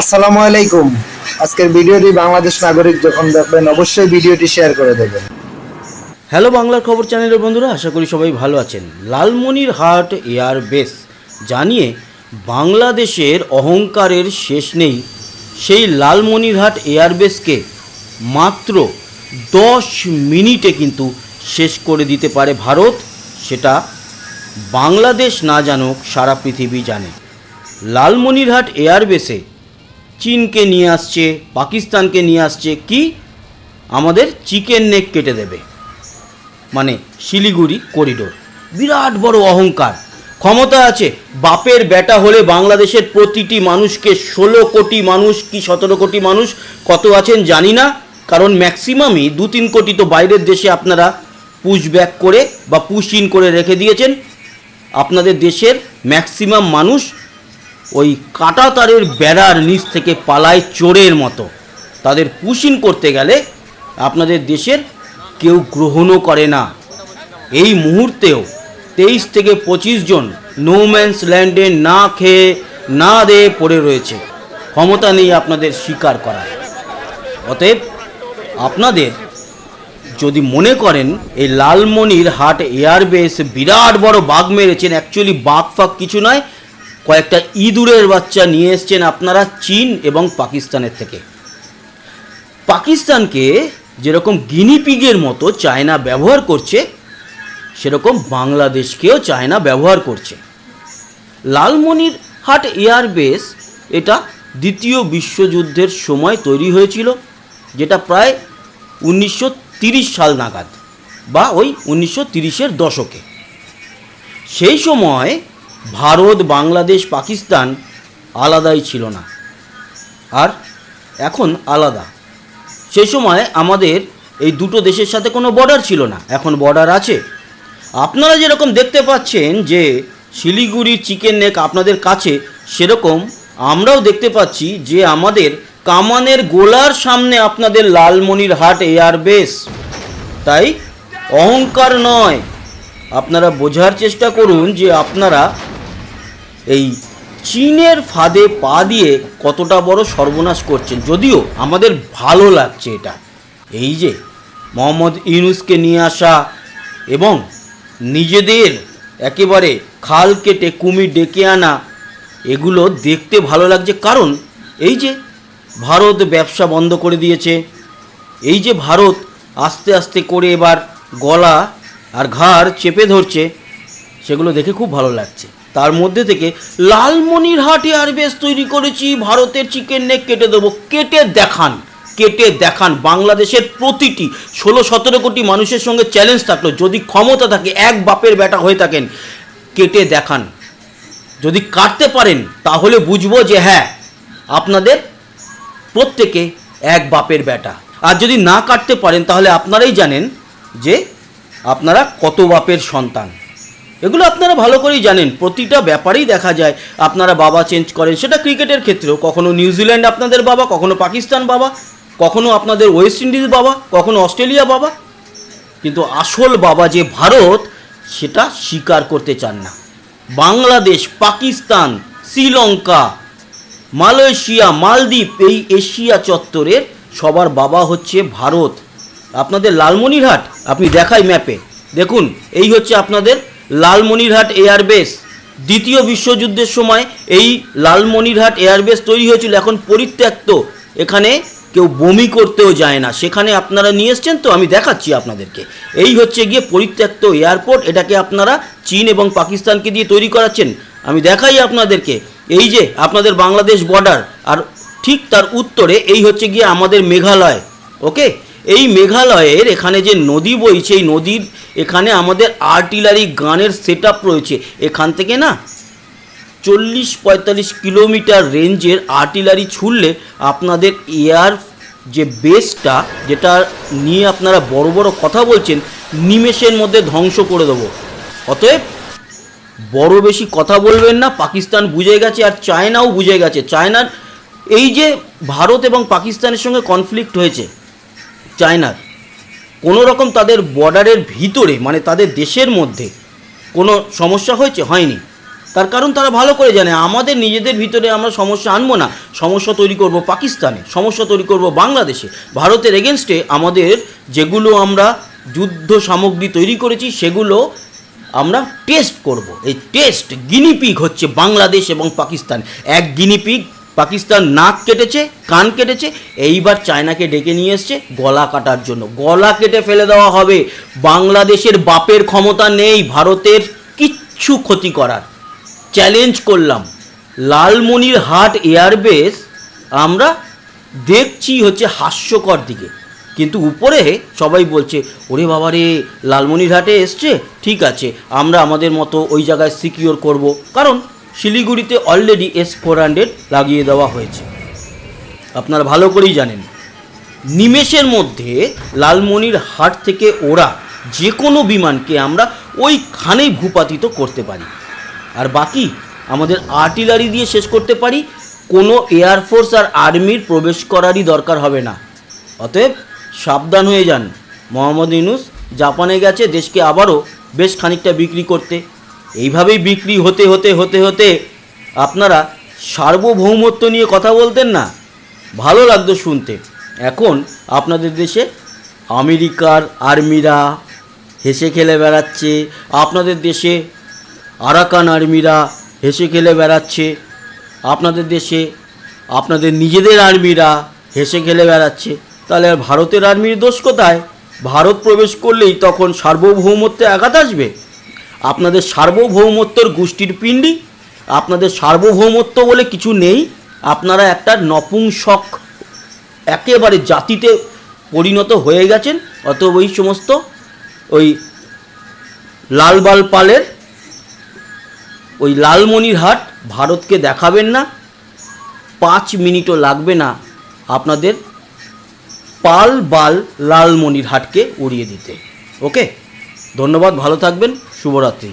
আসসালামু আলাইকুম। আজকের ভিডিওটি বাংলাদেশ নাগরিক যখন দেখবেন, অবশ্যই ভিডিওটি শেয়ার করে দেবেন। হ্যালো বাংলার খবর চ্যানেলের বন্ধুরা, আশা করি সবাই ভালো আছেন। লালমনির হাট এয়ার বেস জানিয়ে, বাংলাদেশের অহংকারের শেষ নেই। সেই লালমনিরহাট এয়ারবেসকে মাত্র দশ মিনিটে কিন্তু শেষ করে দিতে পারে ভারত। সেটা বাংলাদেশ না জানুক, সারা পৃথিবী জানে। লালমনিরহাট এয়ারবেসে চীনকে নিয়ে আসছে, পাকিস্তানকে নিয়ে আসছে, কি? আমাদের চিকেন নেক কেটে দেবে। মানে শিলিগুড়ি করিডোর। বিরাট বড় অহংকার। ক্ষমতা আছে, বাপের বেটা হলে বাংলাদেশের প্রতিটি মানুষকে ষোলো কোটি মানুষ কি সতেরো কোটি মানুষ কত আছেন জানি না, কারণ ম্যাক্সিমামই দু তিন কোটি তো বাইরের দেশে আপনারা পুশ ব্যাক করে বা পুশ ইন করে রেখে দিয়েছেন। আপনাদের দেশের ম্যাক্সিমাম মানুষ ওই কাঁটা তারের বেড়ার নিচ থেকে পালায় চোরের মতো। তাদের পুশিন করতে গেলে আপনাদের দেশের কেউ গ্রহণও করে না। এই মুহূর্তেও তেইশ থেকে পঁচিশ জন নোম্যান্স ল্যান্ডে না খেয়ে, না দিয়ে পড়ে রয়েছে। ক্ষমতা নেই আপনাদের স্বীকার করার। অতএব আপনাদের যদি মনে করেন, এই লালমনির হাট এয়ারবেস বিরাট বড় বাঘ মেরেছেন অ্যাকচুয়ালি বাঘ ফাগ কিছু নয় কয়েকটা ইঁদুরের বাচ্চা নিয়ে এসছেন আপনারা চীন এবং পাকিস্তানের থেকে। পাকিস্তানকে যেরকম গিনিপিগের মতো চায়না ব্যবহার করছে, সেরকম বাংলাদেশকেও চায়না ব্যবহার করছে। লালমনির হাট এয়ারবেস এটা দ্বিতীয় বিশ্বযুদ্ধের সময় তৈরি হয়েছিল, যেটা প্রায় উনিশশো সাল নাগাদ বা ওই উনিশশো তিরিশের দশকে। সেই সময় ভারত, বাংলাদেশ, পাকিস্তান আলাদাই ছিল না। আর এখন আলাদা। সেই সময় আমাদের এই দুটো দেশের সাথে কোনো বর্ডার ছিল না। এখন বর্ডার আছে। আপনারা যেরকম দেখতে পাচ্ছেন যে শিলিগুড়ির চিকেন নেক আপনাদের কাছে, সেরকম আমরাও দেখতে পাচ্ছি যে আমাদের কামানের গোলার সামনে আপনাদের লালমনির হাট এয়ারবেস তাই অহংকার নয়। আপনারা বোঝার চেষ্টা করুন যে আপনারা এই চীনের ফাঁদে পা দিয়ে কতটা বড় সর্বনাশ করছেন। যদিও আমাদের ভালো লাগছে এটা। এই যে মোহাম্মদ ইউনুসকে নিয়ে আসা এবং নিজেদের একেবারে খাল কেটে কুমির ডেকে আনা, এগুলো দেখতে ভালো লাগছে। কারণ এই যে ভারত ব্যবসা বন্ধ করে দিয়েছে, এই যে ভারত আস্তে আস্তে করে এবার গলা আর ঘাড় চেপে ধরছে, সেগুলো দেখে খুব ভালো লাগছে। তার মধ্যে থেকে লালমনির হাট এয়ারবেস তৈরি করেছি, ভারতের চিকেন নেক কেটে দেবো। কেটে দেখান কেটে দেখান, বাংলাদেশের প্রতিটি ষোলো সতেরো কোটি মানুষের সঙ্গে চ্যালেঞ্জ থাকল। যদি ক্ষমতা থাকে, এক বাপের বেটা হয়ে থাকেন, কেটে দেখান। যদি কাটতে পারেন, তাহলে বুঝব যে হ্যাঁ আপনাদের প্রত্যেকে এক বাপের বেটা। আর যদি না কাটতে পারেন, তাহলে আপনারাই জানেন যে আপনারা কত বাপের সন্তান? এগুলো আপনারা ভালো করেই জানেন। প্রতিটা ব্যাপারেই দেখা যায়, আপনারা বাবা চেঞ্জ করেন। সেটা ক্রিকেটের ক্ষেত্রেও। কখনো নিউজিল্যান্ড আপনাদের বাবা, কখনো পাকিস্তান বাবা, কখনো আপনাদের ওয়েস্ট ইন্ডিজ বাবা, কখনো অস্ট্রেলিয়া বাবা। কিন্তু আসল বাবা যে ভারত, সেটা স্বীকার করতে চান না। বাংলাদেশ, পাকিস্তান, শ্রীলঙ্কা, মালয়েশিয়া, মালদ্বীপ, এই এশিয়া চত্বরের সবার বাবা হচ্ছে ভারত। আপনাদের লালমনিরহাট, আপনি দেখাই ম্যাপে দেখুন, এই হচ্ছে আপনাদের লালমনিরহাট এয়ারবেস দ্বিতীয় বিশ্বযুদ্ধের সময় এই লালমনিরহাট এয়ারবেস তৈরি হয়েছিল, এখন পরিত্যক্ত। এখানে কেউ বমি করতেও যায় না। সেখানে আপনারা নিয়ে এসছেন তো, আমি দেখাচ্ছি আপনাদেরকে। এই হচ্ছে গিয়ে পরিত্যক্ত এয়ারপোর্ট এটাকে আপনারা চীন এবং পাকিস্তানকে দিয়ে তৈরি করাচ্ছেন। আমি দেখাই আপনাদেরকে, এই যে আপনাদের বাংলাদেশ বর্ডার আর ঠিক তার উত্তরে এই হচ্ছে গিয়ে আমাদের মেঘালয় ওকে এই মেঘালয়ের এখানে যে নদী বইছে, এই নদীর এখানে আমাদের আর্টিলারি গানের সেট রয়েছে। এখান থেকে না চল্লিশ পঁয়তাল্লিশ কিলোমিটার রেঞ্জের আর্টিলারি ছুড়লে আপনাদের এয়ার যে বেসটা যেটা নিয়ে আপনারা বড় বড় কথা বলছেন, নিমেষের মধ্যে ধ্বংস করে দেবো। অতএব বড় বেশি কথা বলবেন না, পাকিস্তান বুঝে গেছে আর চায়নাও বুঝে গেছে। চায়নার এই যে ভারত এবং পাকিস্তানের সঙ্গে কনফ্লিক্ট হয়েছে চায়নার। কোনো রকম তাদের বর্ডারের ভিতরে মানে তাদের দেশের মধ্যে কোনো সমস্যা হয়েছে? হয়নি। তার কারণ তারা ভালো করে জানে। আমাদের নিজেদের ভিতরে আমরা সমস্যা আনব না। সমস্যা তৈরি করব পাকিস্তানে, সমস্যা তৈরি করব বাংলাদেশে। ভারতের এগেনস্টে আমাদের যেগুলো আমরা যুদ্ধ সামগ্রী তৈরি করেছি, সেগুলো আমরা টেস্ট করব। এই টেস্ট গিনিপিগ হচ্ছে বাংলাদেশ এবং পাকিস্তান। এক গিনিপিগ পাকিস্তান নাক কেটেছে, কান কেটেছে, এইবার চায়নাকে ডেকে নিয়ে এসছে গলা কাটার জন্য। গলা কেটে ফেলে দেওয়া হবে। বাংলাদেশের বাপের ক্ষমতা নেই, ভারতের কিচ্ছু ক্ষতি করার। চ্যালেঞ্জ করলাম। লালমনির হাট এয়ারবেস আমরা দেখছি হচ্ছে হাস্যকর দিকে। কিন্তু উপরে সবাই বলছে, ওরে বাবা রে লালমনিরহাটে এসছে? ঠিক আছে, আমরা আমাদের মতো ওই জায়গায় সিকিওর করব। কারণ শিলিগুড়িতে অলরেডি এস ফোর হান্ড্রেড লাগিয়ে দেওয়া হয়েছে। আপনারা ভালো করেই জানেন। নিমেষের মধ্যে লালমনির হাট থেকে ওরা যে কোনো বিমানকে আমরা ওইখানেই ভূপাতিত করতে পারি। আর বাকি আমাদের আর্টিলারি দিয়ে শেষ করতে পারি, কোনো এয়ারফোর্স আর আর্মির প্রবেশ করারই দরকার হবে না। অতএব সাবধান হয়ে যান। মোহাম্মদ ইউনুস, জাপানে গেছে, দেশকে আবারও বেশ খানিকটা বিক্রি করতে। এইভাবেই বিক্রি হতে হতে হতে হতে আপনারা সার্বভৌমত্ব নিয়ে কথা বলতেন না। ভালো লাগতো শুনতে। এখন আপনাদের দেশে আমেরিকার আর্মিরা হেসে খেলে বেড়াচ্ছে, আপনাদের দেশে আরাকান আর্মিরা হেসে খেলে বেড়াচ্ছে, আপনাদের দেশে আপনাদের নিজেদের আর্মিরা হেসে খেলে বেড়াচ্ছে। তাহলে আর ভারতের আর্মির দোষ কোথায়? ভারত প্রবেশ করলেই তখন সার্বভৌমত্বে আঘাত আসবে? আপনাদের সার্বভৌমত্বর গোষ্ঠীর পিণ্ডি, আপনাদের সার্বভৌমত্ব বলে কিছু নেই, আপনারা একটা নপুংসক, একেবারে জাতিতে পরিণত হয়ে গেছেন অত ওই সমস্ত ওই লালবাল পালের ওই লালমনির হাট ভারতকে দেখাবেন না, পাঁচ মিনিটও লাগবে না আপনাদের পাল বাল লালমনির হাটকে উড়িয়ে দিতে। ওকে? ধন্যবাদ, ভালো থাকবেন। শুভরাত্রি।